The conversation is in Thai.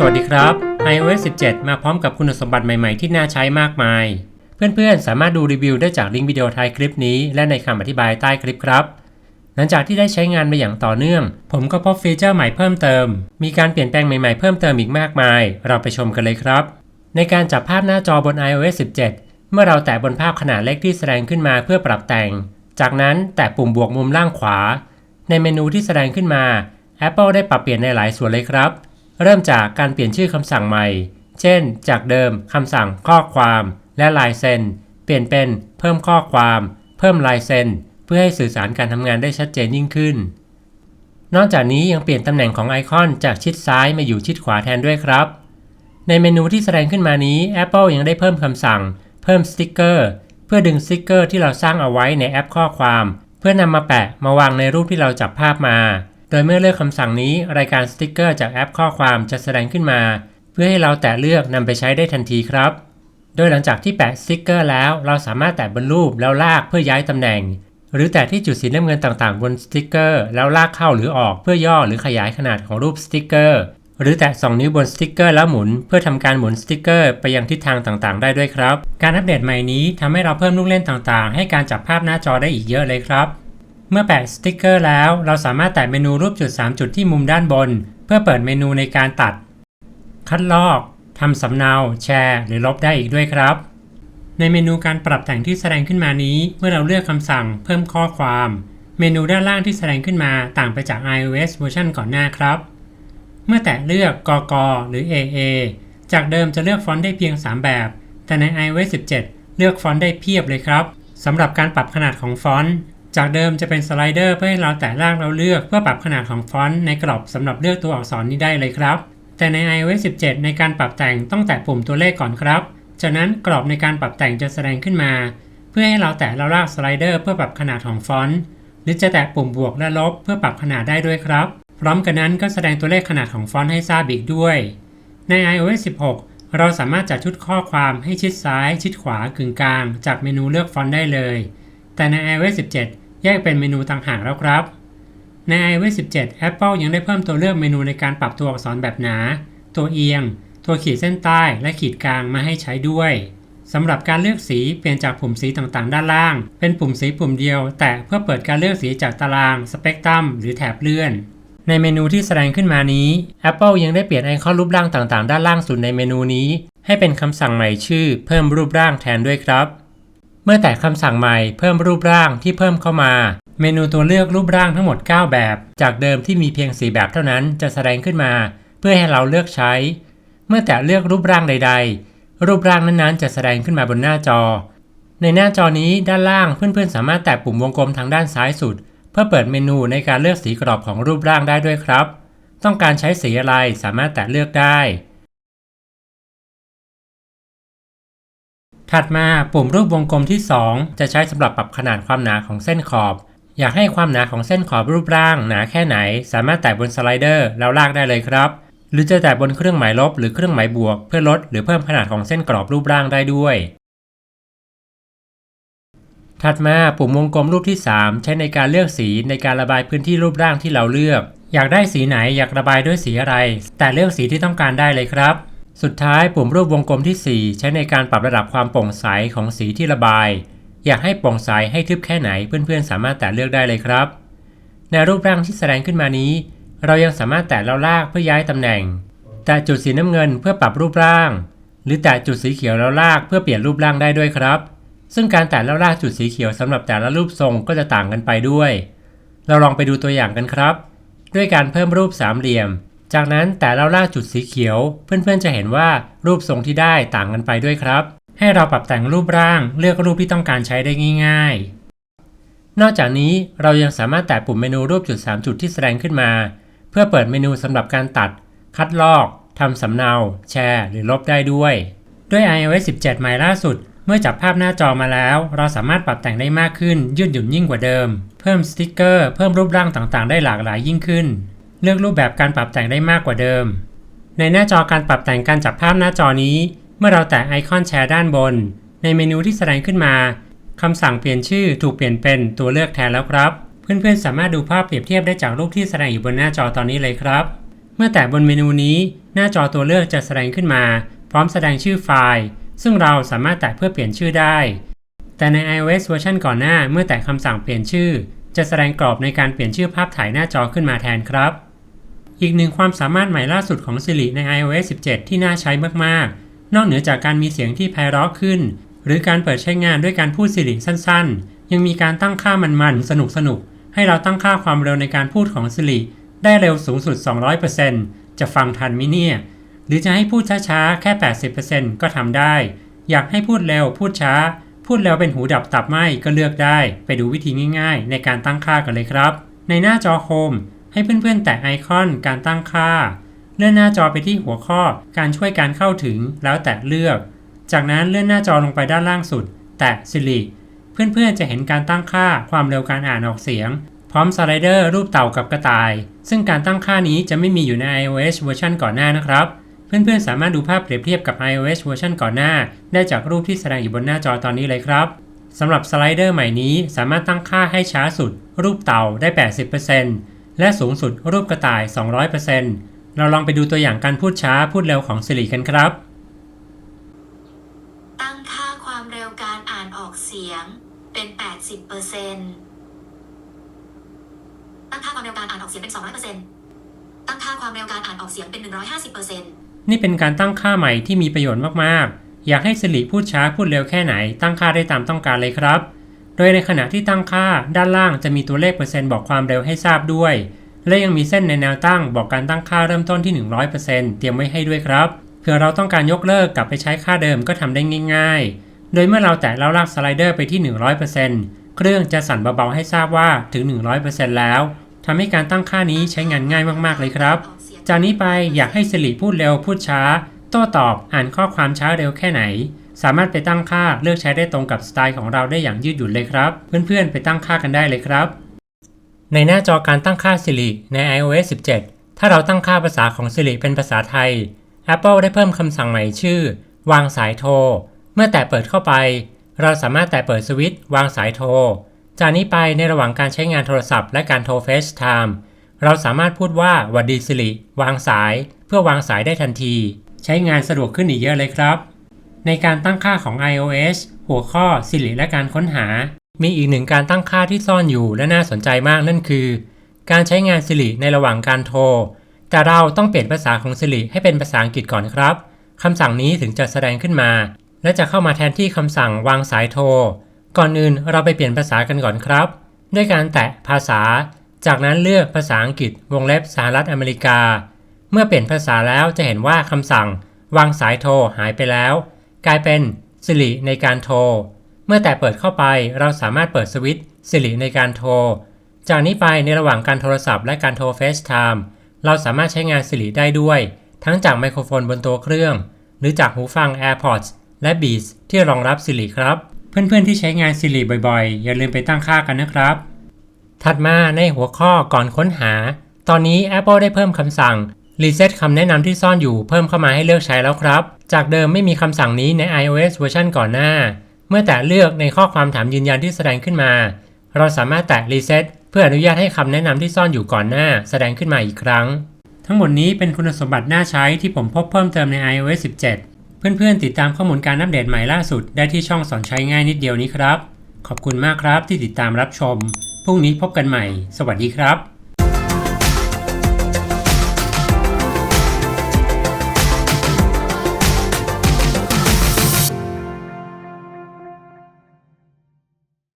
สวัสดีครับ iOS 17 มาพร้อมกับคุณสมบัติใหม่ๆที่น่าใช้มากมาย เพื่อนๆ สามารถดูรีวิวได้จากลิงก์วิดีโอท้ายคลิปนี้ และในคำอธิบายใต้คลิปครับ หลังจากที่ได้ใช้งานมาอย่างต่อเนื่อง ผมก็พบฟีเจอร์ใหม่เพิ่มเติม มีการเปลี่ยนแปลงใหม่ๆเพิ่มเติมอีกมากมาย เราไปชมกันเลยครับ ในการจับภาพหน้าจอบน iOS 17 เมื่อเราแตะบนภาพขนาดเล็กที่แสดงขึ้นมาเพื่อปรับแต่ง จากนั้นแตะปุ่มบวกมุมล่างขวา ในเมนูที่แสดงขึ้นมา Apple ได้ปรับเปลี่ยนในหลายส่วนเลยครับ เริ่มจากการเปลี่ยนชื่อคำสั่งใหม่ เช่น จากเดิมคำสั่งข้อความ และลายเซ็น เปลี่ยนเป็นเพิ่มข้อความ เพิ่มลายเซ็น เพื่อให้สื่อสารการทำงานได้ชัดเจนยิ่งขึ้น นอกจากนี้ยังเปลี่ยนตำแหน่งของไอคอนจากชิดซ้ายมาอยู่ชิดขวาแทนด้วยครับ ในเมนูที่แสดงขึ้นมานี้ Apple ยังได้เพิ่มคำสั่ง เพิ่มสติกเกอร์ เพื่อดึงสติกเกอร์ที่เราสร้างเอาไว้ในแอปข้อความ เพื่อนำมาแปะมาวางในรูปที่เราจับภาพมา โดยเมื่อเลือกคำสั่งนี้รายการสติกเกอร์จากแอปข้อความจะแสดงขึ้นมา เพื่อให้เราแตะเลือกนำไปใช้ได้ทันทีครับ โดยหลังจากที่แปะสติกเกอร์แล้ว เราสามารถแตะบนรูปแล้วลากเพื่อย้ายตำแหน่ง หรือแตะที่จุดสีน้ำเงินต่างๆ บนสติกเกอร์แล้วลากเข้าหรือออกเพื่อย่อหรือขยายขนาดของรูปสติกเกอร์หรือแตะ 2 นิ้วบนสติกเกอร์แล้วหมุน เพื่อทำการหมุนสติกเกอร์ไปยังทิศทางต่างๆ ได้ด้วยครับ การอัปเดตใหม่นี้ทำให้เราเพิ่มลูกเล่นต่างๆ ให้การจับภาพหน้าจอได้อีกเยอะเลยครับ เมื่อแปะสติ๊กเกอร์แล้ว เราสามารถแตะเมนูรูปจุด 3 จุดที่มุมด้านบน เพื่อเปิดเมนูในการตัด คัดลอกทำสำเนาแชร์ หรือลบได้อีกด้วยครับ ในเมนูการปรับแต่งที่แสดงขึ้นมานี้ เมื่อเราเลือกคำสั่งเพิ่มข้อความ เมนูด้านล่างที่แสดงขึ้นมาต่างไปจาก iOS เวอร์ชันก่อนหน้าครับ เมื่อแตะเลือกกกหรือ AA จากเดิมจะเลือกฟอนต์ได้เพียง 3 แบบ แต่ใน iOS 17 เลือกฟอนต์ได้เพียบเลยครับสำหรับการปรับขนาดของฟอนต์ จากเดิมจะเป็นสไลเดอร์เพื่อให้เราแตะลางเราเลือกเพื่อปรับขนาดของฟอนต์ในกรอบสำหรับเลือกตัวอักษรนี้ได้เลยครับ แต่ใน iOS 17 ในการปรับแต่งต้องแตะปุ่มตัวเลขก่อนครับ จากนั้นกรอบในการปรับแต่งจะแสดงขึ้นมา เพื่อให้เราแตะแล้วลากสไลเดอร์เพื่อปรับขนาดของฟอนต์หรือจะแตะปุ่มบวกและลบเพื่อปรับขนาดได้ด้วยครับ พร้อมกันนั้นก็แสดงตัวเลขขนาดของฟอนต์ให้ทราบอีกด้วย ใน iOS 16 เราสามารถจัดชุดข้อความให้ชิดซ้าย ชิดขวากึ่งกลาง จากเมนูเลือกฟอนต์ได้เลย แต่ใน iOS 17 แยกเป็นเมนูต่างหากแล้วครับ ใน iOS 17 Apple ยังได้เพิ่มตัวเลือกเมนูในการปรับตัวอักษรแบบหนา ตัวเอียง ตัวขีดเส้นใต้และขีดกลางมาให้ใช้ด้วยสำหรับการเลือกสีเปลี่ยนจากปุ่มสีต่างๆ ด้านล่าง เป็นปุ่มสีปุ่มเดียว แต่เพื่อเปิดการเลือกสีจากตาราง สเปกตรัมหรือแถบเลื่อน ในเมนูที่แสดงขึ้นมานี้ Apple ยังได้เปลี่ยนไอคอนรูปร่างต่างๆ ด้านล่างสุดในเมนูนี้ ให้เป็นคำสั่งใหม่ชื่อ เพิ่มรูปร่างแทนด้วยครับ มื่อแตะคำสั่งใหม่เพิ่มรูปร่างที่เพิ่มเข้ามา เมนูตัวเลือกรูปร่างทั้งหมด 9 แบบ จากเดิมที่มีเพียง 4 แบบเท่านั้นจะแสดงขึ้นมา เพื่อให้เราเลือกใช้ เมื่อแตะเลือกรูปร่างใด ๆ รูปร่างนั้นๆ จะแสดงขึ้นมาบนหน้าจอ ในหน้าจอนี้ด้านล่างเพื่อนๆ สามารถแตะปุ่มวงกลมทางด้านซ้ายสุด เพื่อเปิดเมนูในการเลือกสีกรอบของรูปร่างได้ด้วยครับ ต้องการใช้สีอะไรสามารถแตะเลือกได้ ถัดมาปุ่มรูปวงกลมที่ 2 จะใช้สำหรับปรับขนาดความหนาของเส้นขอบ อยากให้ความหนาของเส้นขอบรูปร่างหนาแค่ไหน สามารถแตะบนสไลเดอร์แล้วลากได้เลยครับ หรือจะแตะบนเครื่องหมายลบหรือเครื่องหมายบวก เพื่อลดหรือเพิ่มขนาดของเส้นกรอบรูปร่างได้ด้วย ถัดมาปุ่มวงกลมรูปที่ 3 ใช้ในการเลือกสีในการระบายพื้นที่รูปร่างที่เราเลือก อยากได้สีไหนอยากระบายด้วยสีอะไร แต่เลือกสีที่ต้องการได้เลยครับ สุดท้ายปุ่มรูปวงกลมที่ 4 ใช้ในการปรับระดับความโปร่งใสของสีที่ระบาย อยากให้โปร่งใสให้ทึบแค่ไหนเพื่อนๆ สามารถแตะเลือกได้เลยครับ ในรูปร่างที่แสดงขึ้นมานี้ เรายังสามารถแตะแล้วลากเพื่อย้ายตำแหน่ง แตะจุดสีน้ำเงินเพื่อปรับรูปร่าง หรือแตะจุดสีเขียวแล้วลากเพื่อเปลี่ยนรูปร่างได้ด้วยครับ ซึ่งการแตะแล้วลากจุดสีเขียวสำหรับแต่ละรูปทรงก็จะต่างกันไปด้วย เราลองไปดูตัวอย่างกันครับ ด้วยการเพิ่มรูปสามเหลี่ยม จากนั้นแต่เราลากจุดสีเขียว เพื่อนๆจะเห็นว่ารูปทรงที่ได้ต่างกันไปด้วยครับ ให้เราปรับแต่งรูปร่างเลือกรูปที่ต้องการใช้ได้ง่ายๆ นอกจากนี้เรายังสามารถแตะปุ่มเมนูรูปจุด 3 จุดที่แสดงขึ้นมา เพื่อเปิดเมนูสำหรับการตัด คัดลอกทำสำเนา แชร์ หรือลบได้ด้วย ด้วย iOS 17 ใหม่ล่าสุด เมื่อจับภาพหน้าจอมาแล้ว เราสามารถปรับแต่งได้มากขึ้น ยืดหยุ่นยิ่งกว่าเดิม เพิ่มสติกเกอร์ เพิ่มรูปร่างต่างๆ ได้หลากหลายยิ่งขึ้น เลือกรูปแบบการปรับแต่งได้มากกว่าเดิม ในหน้าจอการปรับแต่งการจับภาพหน้าจอนี้ เมื่อเราแตะไอคอนแชร์ด้านบน ในเมนูที่แสดงขึ้นมาคำสั่งเปลี่ยนชื่อถูกเปลี่ยนเป็นตัวเลือกแทนแล้วครับ เพื่อนๆสามารถดูภาพเปรียบเทียบได้จากรูปที่แสดงอยู่บนหน้าจอตอนนี้เลยครับ เมื่อแตะบนเมนูนี้ หน้าจอตัวเลือกจะแสดงขึ้นมา พร้อมแสดงชื่อไฟล์ ซึ่งเราสามารถแตะเพื่อเปลี่ยนชื่อได้ แต่ใน iOS เวอร์ชันก่อนหน้าเมื่อแตะคำสั่งเปลี่ยนชื่อ จะแสดงกรอบในการเปลี่ยนชื่อภาพถ่ายหน้าจอขึ้นมาแทนครับ อีกหนึ่งความสามารถใหม่ล่าสุดของ Siri ใน iOS 17 ที่น่าใช้มาก ๆ นอกเหนือจากการมีเสียงที่ไพเราะขึ้น หรือการเปิดใช้งานด้วยการพูด Siri สั้น ๆ ยังมีการตั้งค่ามัน ๆ สนุก ๆ ให้เราตั้งค่าความเร็วในการพูดของ Siri ได้เร็วสูงสุด 200%จะฟังทันมิเนี่ย หรือจะให้พูดช้า ๆ แค่ 80%ก็ทำได้ อยากให้พูดเร็วพูดช้า พูดเร็วเป็นหูดับตับไหมก็เลือกได้ ไปดูวิธีง่าย ๆ ในการตั้งค่ากันเลยครับ ในหน้าจอโฮม ให้เพื่อนๆ แตะไอคอนการตั้งค่า เลื่อนหน้าจอไปที่หัวข้อการช่วยการเข้าถึงแล้วแตะเลือก จากนั้นเลื่อนหน้าจอลงไปด้านล่างสุด แตะ Siri เพื่อนๆ จะเห็นการตั้งค่าความเร็วการอ่านออกเสียง พร้อมสไลเดอร์รูปเต่ากับกระต่าย ซึ่งการตั้งค่านี้จะไม่มีอยู่ใน iOS เวอร์ชันก่อนหน้านะครับ เพื่อนๆ สามารถดูภาพเปรียบเทียบกับ iOS เวอร์ชันก่อนหน้า ได้จากรูปที่แสดงอยู่บนหน้าจอตอนนี้เลยครับสำหรับสไลเดอร์ใหม่นี้สามารถตั้งค่าให้ช้าสุด รูปเต่าได้ 80% และสูงสุดรูปกระต่าย 200%เราลองไปดูตัวอย่างการพูดช้าพูดเร็วของ Siri กันครับ ตั้งค่าความเร็วการอ่านออกเสียงเป็น 80%ตั้งค่าความเร็วการอ่านออกเสียงเป็น 200%ตั้งค่าความเร็วการอ่านออกเสียงเป็น 150%นี่เป็นการตั้งค่าใหม่ที่มีประโยชน์มาก ๆ อยากให้สิริพูดช้าพูดเร็วแค่ไหน ตั้งค่าได้ตามต้องการเลยครับ โดยในขณะที่ตั้งค่าด้านล่างจะมีตัวเลขเปอร์เซ็นต์บอกความเร็วให้ทราบด้วย และยังมีเส้นในแนวตั้งบอกการตั้งค่าเริ่มต้นที่ 100%เตรียมไว้ให้ด้วยครับ เผื่อเราต้องการยกเลิกกลับไปใช้ค่าเดิมก็ทำได้ง่าย ๆ โดยเมื่อเราแตะแล้วลากสไลเดอร์ไปที่ 100%เครื่องจะสั่นเบาๆให้ทราบว่าถึง 100%แล้วทำให้การตั้งค่านี้ใช้งานง่ายมากๆเลยครับ จากนี้ไปอยากให้สิริพูดเร็วพูดช้า โต้ตอบอ่านข้อความช้าเร็วแค่ไหน สามารถไปตั้งค่าเลือกใช้ได้ตรงกับสไตล์ของเราได้อย่างยืดหยุ่นเลยครับ เพื่อนๆ ไปตั้งค่ากันได้เลยครับ ในหน้าจอการตั้งค่า Siri ใน iOS 17 ถ้าเราตั้งค่าภาษาของ Siri เป็นภาษาไทย Apple ได้เพิ่มคำสั่งใหม่ชื่อ วางสายโทร เมื่อแตะเปิดเข้าไป เราสามารถแตะเปิดสวิตช์วางสายโทร จากนี้ไปในระหว่างการใช้งานโทรศัพท์และการโทร FaceTime เราสามารถพูดว่าวัดดีสิริวางสาย เพื่อวางสายได้ทันที ใช้งานสะดวกขึ้นอีกเยอะเลยครับ ในการตั้งค่าของ iOS หัวข้อ Siri และการค้นหา มีอีกหนึ่งการตั้งค่าที่ซ่อนอยู่และน่าสนใจมากนั่นคือ การใช้งาน Siri ในระหว่างการโทร แต่เราต้องเปลี่ยนภาษาของ Siri ให้เป็นภาษาอังกฤษก่อนครับคำสั่งนี้ถึงจะแสดงขึ้นมา และจะเข้ามาแทนที่คำสั่งวางสายโทร ก่อนอื่นเราไปเปลี่ยนภาษากันก่อนครับ ด้วยการแตะภาษา จากนั้นเลือกภาษาอังกฤษวงเล็บสหรัฐอเมริกา เมื่อเปลี่ยนภาษาแล้วจะเห็นว่าคำสั่งวางสายโทรหายไปแล้ว กลายเป็น Siri ในการโทร เมื่อแต่เปิดเข้าไปเราสามารถเปิดสวิตช์ Siri ในการโทร จากนี้ไปในระหว่างการโทรศัพท์และการโทร FaceTime เราสามารถใช้งาน Siri ได้ด้วย ทั้งจากไมโครโฟนบนตัวเครื่อง หรือจากหูฟัง AirPods และ Beats ที่รองรับ Siri ครับ เพื่อนๆที่ใช้งาน Siri บ่อยๆ อย่าลืมไปตั้งค่ากันนะครับ ถัดมาในหัวข้อก่อนค้นหา ตอนนี้ Apple ได้เพิ่มคำสั่ง Reset คำแนะนำที่ซ่อนอยู่เพิ่มเข้ามาให้เลือกใช้แล้วครับ จากเดิมไม่มีคำสั่งนี้ใน iOS เวอร์ชันก่อนหน้า เมื่อแตะเลือกในข้อความถามยืนยันที่แสดงขึ้นมา เราสามารถแตะ Reset เพื่ออนุญาตให้คำแนะนำที่ซ่อนอยู่ก่อนหน้า แสดงขึ้นมาอีกครั้ง ทั้งหมดนี้เป็นคุณสมบัติน่าใช้ที่ผมพบเพิ่มเติมใน iOS 17 เพื่อนๆ ติดตามข้อมูลการอัปเดตใหม่ล่าสุดได้ที่ช่องสอนใช้ง่ายนิดเดียวนี้ครับ ขอบคุณมากครับที่ติดตามรับชม พรุ่งนี้พบกันใหม่ สวัสดีครับ